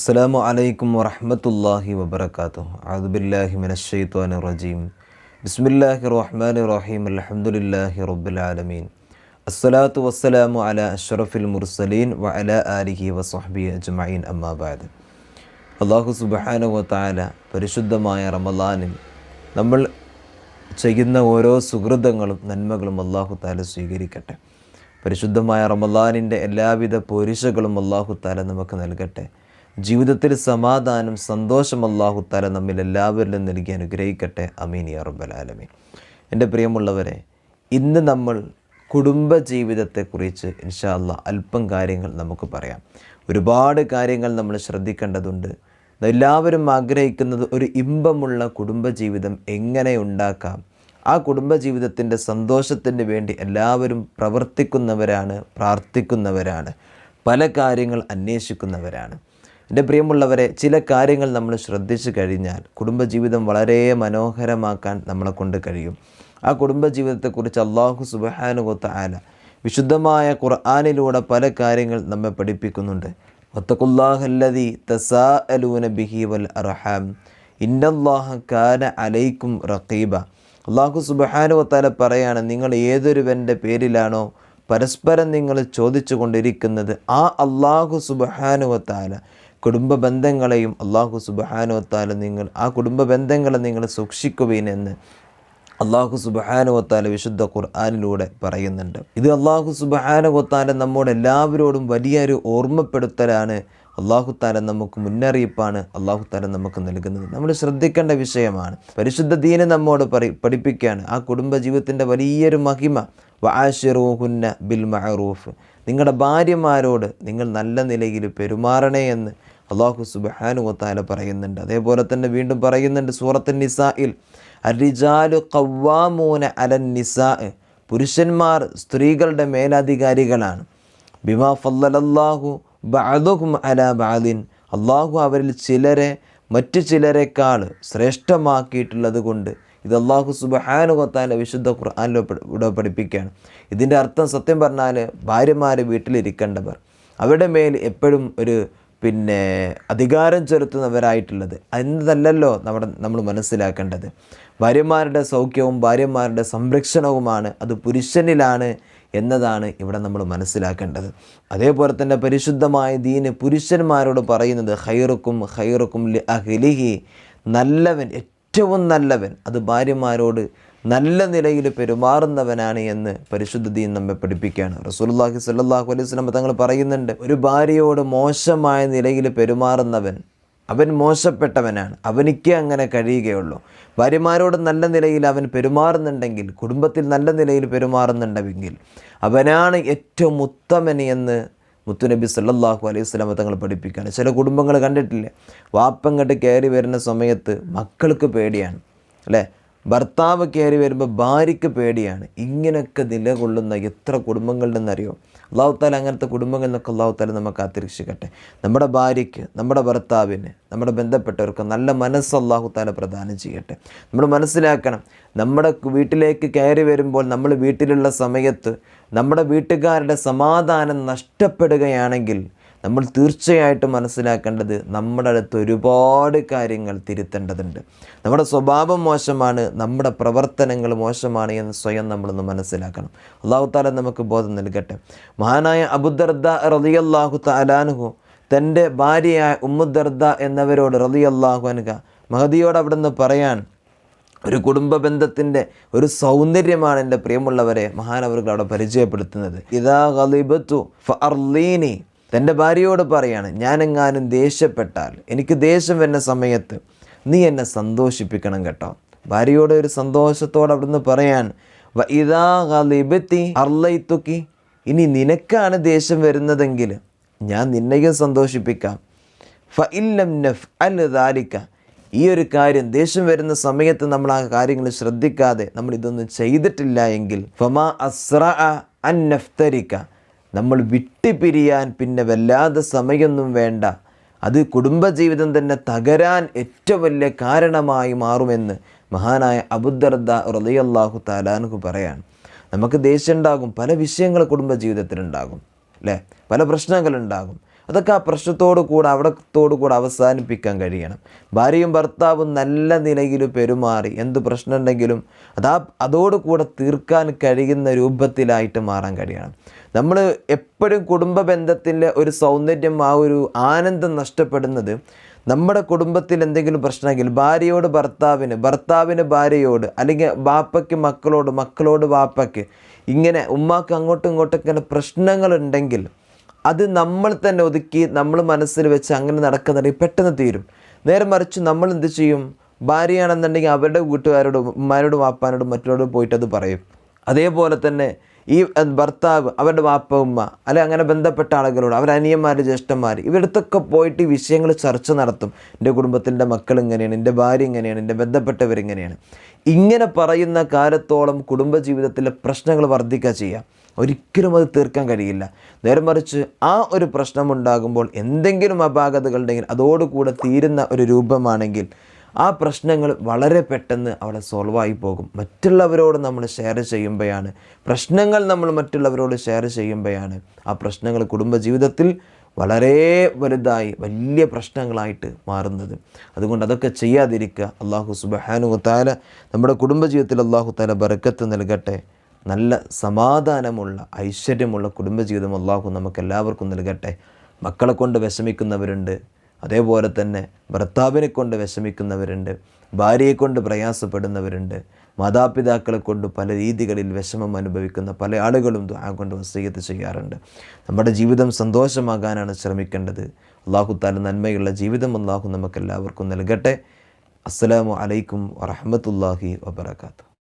അസ്സലാമു അലൈക്കും വറഹ്മത്തുള്ളാഹി വബറകാതുഹു. അദുബില്ലാഹി ബില്ലാഹി മിനശ് റജീം ബിസ്മില്ലാഹിർ റഹ്മാനിർ റഹീം അലഹമുല്ലാഹി റബ്ബിൽ ആലമീൻ അസ്സലാത്തു വസ്സലാമു അല അഷ്റഫിൽ മുർസലീൻ വ അല ആലിഹി വസ്ഹബി അജ്മഈൻ. അമ്മാബാദ് അള്ളാഹു വ പരിശുദ്ധമായ റമലാനിൽ നമ്മൾ ചെയ്യുന്ന ഓരോ സുഹൃതങ്ങളും നന്മകളും അള്ളാഹു താല സ്വീകരിക്കട്ടെ. പരിശുദ്ധമായ റമലാനിന്റെ എല്ലാവിധ പോരിശകളും അള്ളാഹു താല നമുക്ക് നൽകട്ടെ. ജീവിതത്തിൽ സമാധാനം സന്തോഷം അള്ളാഹു തല നമ്മിൽ എല്ലാവരിലും നൽകി അനുഗ്രഹിക്കട്ടെ. അമീൻ യാ റബ്ബൽ ആലമീൻ. എന്റെ പ്രിയമുള്ളവരെ ഇന്ന് നമ്മൾ കുടുംബ ജീവിതത്തെക്കുറിച്ച് ഇൻഷാല്ല അല്പം കാര്യങ്ങൾ നമുക്ക് പറയാം. ഒരുപാട് കാര്യങ്ങൾ നമ്മൾ ശ്രദ്ധിക്കേണ്ടതുണ്ട്. എല്ലാവരും ആഗ്രഹിക്കുന്നത് ഒരു ഇമ്പമുള്ള കുടുംബജീവിതം എങ്ങനെ ഉണ്ടാക്കാം? ആ കുടുംബജീവിതത്തിന്റെ സന്തോഷത്തിന് വേണ്ടി എല്ലാവരും പ്രവർത്തിക്കുന്നവരാണ് പ്രാർത്ഥിക്കുന്നവരാണ് പല കാര്യങ്ങൾ അന്വേഷിക്കുന്നവരാണ്. എന്റെ പ്രിയമുള്ളവരെ ചില കാര്യങ്ങൾ നമ്മൾ ശ്രദ്ധിച്ചു കഴിഞ്ഞാൽ കുടുംബജീവിതം വളരെ മനോഹരമാക്കാൻ നമ്മളെ കൊണ്ട് കഴിയും. ആ കുടുംബജീവിതത്തെക്കുറിച്ച് അള്ളാഹു സുബഹാനുകൊത്ത ആല വിശുദ്ധമായ ഖുർആാനിലൂടെ പല കാര്യങ്ങൾ നമ്മെ പഠിപ്പിക്കുന്നുണ്ട്. വത്തക്കുല്ലാഹല്ലതി തസാ അലൂന ബിഹി വൽ അർഹാം. ഇന്നല്ലാഹ കാന അലൈക്കും റഖീബ. അള്ളാഹു സുബഹാനുവത്താല പറയാണ് നിങ്ങൾ ഏതൊരുവന്റെ പേരിലാണോ പരസ്പരം നിങ്ങൾ ചോദിച്ചു കൊണ്ടിരിക്കുന്നത് ആ അള്ളാഹു സുബഹാനുവത്താല കുടുംബ ബന്ധങ്ങളെയും അള്ളാഹു സുബഹാനുവത്താൽ നിങ്ങൾ ആ കുടുംബ ബന്ധങ്ങളെ നിങ്ങൾ സൂക്ഷിക്കുവീനെന്ന് അള്ളാഹു സുബഹാനുവത്താൽ വിശുദ്ധ ഖുർആാനിലൂടെ പറയുന്നുണ്ട്. ഇത് അള്ളാഹു സുബഹാനുവത്താൽ നമ്മോട് എല്ലാവരോടും വലിയൊരു ഓർമ്മപ്പെടുത്തലാണ് അള്ളാഹു താല നമുക്ക് മുന്നറിയിപ്പാണ് അള്ളാഹു താല നമുക്ക് നൽകുന്നത്. നമ്മൾ ശ്രദ്ധിക്കേണ്ട വിഷയമാണ്. പരിശുദ്ധ ദീനെ നമ്മോട് പഠിപ്പിക്കുകയാണ്. ആ കുടുംബ ജീവിതത്തിന്റെ വലിയൊരു മഹിമ വാഷിറൂഹുന്ന ബിൽ മഹറൂഫ് നിങ്ങളുടെ ഭാര്യമാരോട് നിങ്ങൾ നല്ല നിലയിൽ പെരുമാറണേ എന്ന് അള്ളാഹു സുബഹാനു താല പറയുന്നുണ്ട്. അതേപോലെ തന്നെ വീണ്ടും പറയുന്നുണ്ട് സൂറത്ത് നിസായിൽ അരിജാലു കവ്വാമൂന അലൻ നിസാ പുരുഷന്മാർ സ്ത്രീകളുടെ മേലധികാരികളാണ്. ബിമാ ഫല്ലല്ലാഹു ബഅദുഹും അല ബാദിൻ അള്ളാഹു അവരിൽ ചിലരെ മറ്റു ചിലരെക്കാൾ ശ്രേഷ്ഠമാക്കിയിട്ടുള്ളത് കൊണ്ട് ഇത് അള്ളാഹു സുബഹാനുകൊത്താന്റെ വിശുദ്ധ ഖുർആാനിലൂടെ പഠിപ്പിക്കുകയാണ്. ഇതിന്റെ അർത്ഥം സത്യം പറഞ്ഞാൽ ഭാര്യമാർ വീട്ടിലിരിക്കേണ്ടവർ. അവരുടെ മേൽ എപ്പോഴും ഒരു പിന്നെ അധികാരം ചെലുത്തുന്നവരായിട്ടുള്ളത്. എന്നതല്ലല്ലോ നമ്മുടെ നമ്മൾ മനസ്സിലാക്കേണ്ടത്. ഭാര്യമാരുടെ സൗഖ്യവും ഭാര്യമാരുടെ സംരക്ഷണവുമാണ് അത് പുരുഷനിലാണ് എന്നതാണ് ഇവിടെ നമ്മൾ മനസ്സിലാക്കേണ്ടത്. അതേപോലെ തന്നെ പരിശുദ്ധമായ ദീന് പുരുഷന്മാരോട് പറയുന്നത് ഹൈറുക്കും ഹൈറുക്കും അഹ്ലിഹി നല്ലവൻ ഏറ്റവും നല്ലവൻ അത് ഭാര്യമാരോട് നല്ല നിലയിൽ പെരുമാറുന്നവനാണ് എന്ന് പരിശുദ്ധദീൻ നമ്മെ പഠിപ്പിക്കുകയാണ്. റസൂലുള്ളാഹി സ്വല്ലല്ലാഹു അലൈഹി വസല്ലം തങ്ങൾ പറയുന്നുണ്ട് ഒരു ഭാര്യയോട് മോശമായ നിലയിൽ പെരുമാറുന്നവൻ അവൻ മോശപ്പെട്ടവനാണ് അവനിക്കേ അങ്ങനെ കഴിയുകയുള്ളൂ. ഭാര്യമാരോട് നല്ല നിലയിൽ അവൻ പെരുമാറുന്നുണ്ടെങ്കിൽ കുടുംബത്തിൽ നല്ല നിലയിൽ പെരുമാറുന്നുണ്ടെങ്കിൽ അവനാണ് ഏറ്റവും ഉത്തമൻ എന്ന് മുത്തുനബി സല്ലാഹു അലൈഹി സ്വലാമ തങ്ങൾ പഠിപ്പിക്കുകയാണ്. ചില കുടുംബങ്ങൾ കണ്ടിട്ടില്ലേ? വാപ്പങ്ങട്ട് കയറി വരുന്ന സമയത്ത് മക്കൾക്ക് പേടിയാണ് അല്ലേ? ഭർത്താവ് കയറി വരുമ്പോൾ ഭാര്യയ്ക്ക് പേടിയാണ്. ഇങ്ങനെയൊക്കെ നിലകൊള്ളുന്ന എത്ര കുടുംബങ്ങളുണ്ടെന്നറിയോ അള്ളാഹുത്താല അങ്ങനത്തെ കുടുംബങ്ങളിൽ നിന്നൊക്കെ അള്ളാഹുത്താല നമുക്ക് കാത്തിരക്ഷിക്കട്ടെ. നമ്മുടെ ഭാര്യയ്ക്ക് നമ്മുടെ ഭർത്താവിന് നമ്മുടെ ബന്ധപ്പെട്ടവർക്ക് നല്ല മനസ്സ് അള്ളാഹുത്താല പ്രദാനം ചെയ്യട്ടെ. നമ്മൾ മനസ്സിലാക്കണം നമ്മുടെ വീട്ടിലേക്ക് കയറി വരുമ്പോൾ നമ്മൾ വീട്ടിലുള്ള സമയത്ത് നമ്മുടെ വീട്ടുകാരുടെ സമാധാനം നഷ്ടപ്പെടുകയാണെങ്കിൽ നമ്മൾ തീർച്ചയായിട്ടും മനസ്സിലാക്കേണ്ടത് നമ്മുടെ അടുത്ത് ഒരുപാട് കാര്യങ്ങൾ തിരുത്തേണ്ടതുണ്ട്. നമ്മുടെ സ്വഭാവം മോശമാണ് നമ്മുടെ പ്രവർത്തനങ്ങൾ മോശമാണ് എന്ന് സ്വയം നമ്മളൊന്ന് മനസ്സിലാക്കണം. അള്ളാഹു താല നമുക്ക് ബോധം നൽകട്ടെ. മഹാനായ അബുദർദ റലിയല്ലാഹു താലാനുഹു തന്റെ ഭാര്യയായ ഉമ്മുദർദ എന്നവരോട് റലിയല്ലാഹു അനുക മഹദിയോട് അവിടെ നിന്ന് പറയാൻ ഒരു കുടുംബ ബന്ധത്തിന്റെ ഒരു സൗന്ദര്യമാണ് എന്റെ പ്രിയമുള്ളവരെ മഹാനവർക്ക് അവിടെ പരിചയപ്പെടുത്തുന്നത്. ഇതാ ഗലിബത്തു ഫർലീനി തന്റെ ഭാര്യയോട് പറയാണ് ഞാനെങ്ങാനും ദേഷ്യപ്പെട്ടാൽ എനിക്ക് ദേഷ്യം വരുന്ന സമയത്ത് നീ എന്നെ സന്തോഷിപ്പിക്കണം കേട്ടോ. ഭാര്യയോട് ഒരു സന്തോഷത്തോടെ അവിടുന്ന് പറയാൻ അർലൈത്തുക്കി ഇനി നിനക്കാണ് ദേഷ്യം വരുന്നതെങ്കിൽ ഞാൻ നിന്നെയും സന്തോഷിപ്പിക്കാം. ഫ ഇല്ലം നഫ് അൽ ദാലിക്ക. ഈ ഒരു കാര്യം ദേഷ്യം വരുന്ന സമയത്ത് നമ്മൾ ആ കാര്യങ്ങൾ ശ്രദ്ധിക്കാതെ നമ്മൾ ഇതൊന്നും ചെയ്തിട്ടില്ല എങ്കിൽ ഫമാ അസ്ര അൻ നഫ്തരിക്ക. നമ്മൾ വിട്ടുപിരിയാൻ പിന്നെ വല്ലാതെ സമയമൊന്നും വേണ്ട. അത് കുടുംബജീവിതം തന്നെ തകരാൻ ഏറ്റവും വലിയ കാരണമായി മാറുമെന്ന് മഹാനായ അബുദർദ റലിയല്ലാഹു താലാനുഹു പറയാണ്. നമുക്ക് ദേഷ്യം ഉണ്ടാകും പല വിഷയങ്ങൾ കുടുംബജീവിതത്തിലുണ്ടാകും അല്ലേ? പല പ്രശ്നങ്ങളുണ്ടാകും. അതൊക്കെ ആ പ്രശ്നത്തോടു കൂടെ അവിടത്തോടു കൂടെ അവസാനിപ്പിക്കാൻ കഴിയണം. ഭാര്യയും ഭർത്താവും നല്ല നിലയിൽ പെരുമാറി എന്ത് പ്രശ്നം ഉണ്ടെങ്കിലും അതാ അതോടുകൂടെ തീർക്കാൻ കഴിയുന്ന രൂപത്തിലായിട്ട് മാറാൻ കഴിയണം. നമ്മൾ എപ്പോഴും കുടുംബ ബന്ധത്തിന്റെ ഒരു സൗന്ദര്യം ആ ഒരു ആനന്ദം നഷ്ടപ്പെടുന്നത് നമ്മുടെ കുടുംബത്തിൽ എന്തെങ്കിലും പ്രശ്നമെങ്കിൽ ഭാര്യയോട് ഭർത്താവിന് ഭർത്താവിന് ഭാര്യയോട് അല്ലെങ്കിൽ ബാപ്പയ്ക്ക് മക്കളോട് മക്കളോട് ബാപ്പയ്ക്ക് ഇങ്ങനെ ഉമ്മാക്ക് അങ്ങോട്ടും ഇങ്ങോട്ടും ഇങ്ങനെ പ്രശ്നങ്ങളുണ്ടെങ്കിൽ അത് നമ്മൾ തന്നെ ഒതുക്കി നമ്മൾ മനസ്സിൽ വെച്ച് അങ്ങനെ നടക്കുന്നുണ്ടെങ്കിൽ പെട്ടെന്ന് തീരും. നേരെ മറിച്ച് നമ്മൾ എന്ത് ചെയ്യും? ഭാര്യയാണെന്നുണ്ടെങ്കിൽ അവരുടെ വീട്ടുകാരോടും ഉമ്മാരോടും വാപ്പാനോടും മറ്റുള്ളവരോടും പോയിട്ട് അത് പറയും. അതേപോലെ തന്നെ ഈ ഭർത്താവ് അവരുടെ വാപ്പ ഉമ്മ അല്ലെ അങ്ങനെ ബന്ധപ്പെട്ട ആളുകളോട് അവർ അനിയന്മാർ ജ്യേഷ്ഠന്മാർ ഇവരടുത്തൊക്കെ പോയിട്ട് ഈ വിഷയങ്ങൾ ചർച്ച നടത്തും. എന്റെ കുടുംബത്തിന്റെ മക്കൾ ഇങ്ങനെയാണ് എന്റെ ഭാര്യ ഇങ്ങനെയാണ് എന്റെ ബന്ധപ്പെട്ടവരിങ്ങനെയാണ്. ഇങ്ങനെ പറയുന്ന കാലത്തോളം കുടുംബജീവിതത്തിലെ പ്രശ്നങ്ങൾ വർദ്ധിക്കുക ചെയ്യാം ഒരിക്കലും അത് തീർക്കാൻ കഴിയില്ല. നേരെ മറിച്ച് ആ ഒരു പ്രശ്നമുണ്ടാകുമ്പോൾ എന്തെങ്കിലും അപാകതകളുണ്ടെങ്കിൽ അതോടുകൂടെ തീരുന്ന ഒരു രൂപമാണെങ്കിൽ ആ പ്രശ്നങ്ങൾ വളരെ പെട്ടെന്ന് അവിടെ സോൾവായി പോകും. മറ്റുള്ളവരോട് നമ്മൾ ഷെയർ ചെയ്യുമ്പോഴാണ് പ്രശ്നങ്ങൾ നമ്മൾ മറ്റുള്ളവരോട് ഷെയർ ചെയ്യുമ്പോഴാണ് ആ പ്രശ്നങ്ങൾ കുടുംബജീവിതത്തിൽ വളരെ വലുതായി വലിയ പ്രശ്നങ്ങളായിട്ട് മാറുന്നത്. അതുകൊണ്ട് അതൊക്കെ ചെയ്യാതിരിക്കുക. അള്ളാഹു സുബഹാനു താല നമ്മുടെ കുടുംബജീവിതത്തിൽ അള്ളാഹു താല ബർക്കത്ത് നൽകട്ടെ. നല്ല സമാധാനമുള്ള ഐശ്വര്യമുള്ള കുടുംബജീവിതം അള്ളാഹു നമുക്ക് എല്ലാവർക്കും നൽകട്ടെ. മക്കളെ കൊണ്ട് വിഷമിക്കുന്നവരുണ്ട്. അതേപോലെ തന്നെ ഭർത്താവിനെ കൊണ്ട് വിഷമിക്കുന്നവരുണ്ട്. ഭാര്യയെ കൊണ്ട് പ്രയാസപ്പെടുന്നവരുണ്ട്. മാതാപിതാക്കളെ കൊണ്ട് പല രീതികളിൽ വിഷമം അനുഭവിക്കുന്ന പല ആളുകളും ദുആ കൊണ്ട് വസീയത്ത് ചെയ്യാറുണ്ട്. നമ്മുടെ ജീവിതം സന്തോഷമാകാനാണ് ശ്രമിക്കേണ്ടത്. അള്ളാഹു താല നന്മയുള്ള ജീവിതം അള്ളാഹു നമുക്കെല്ലാവർക്കും നൽകട്ടെ. അസ്സലാമു അലൈക്കും വറഹമത്തല്ലാഹി വബർക്കാത്തു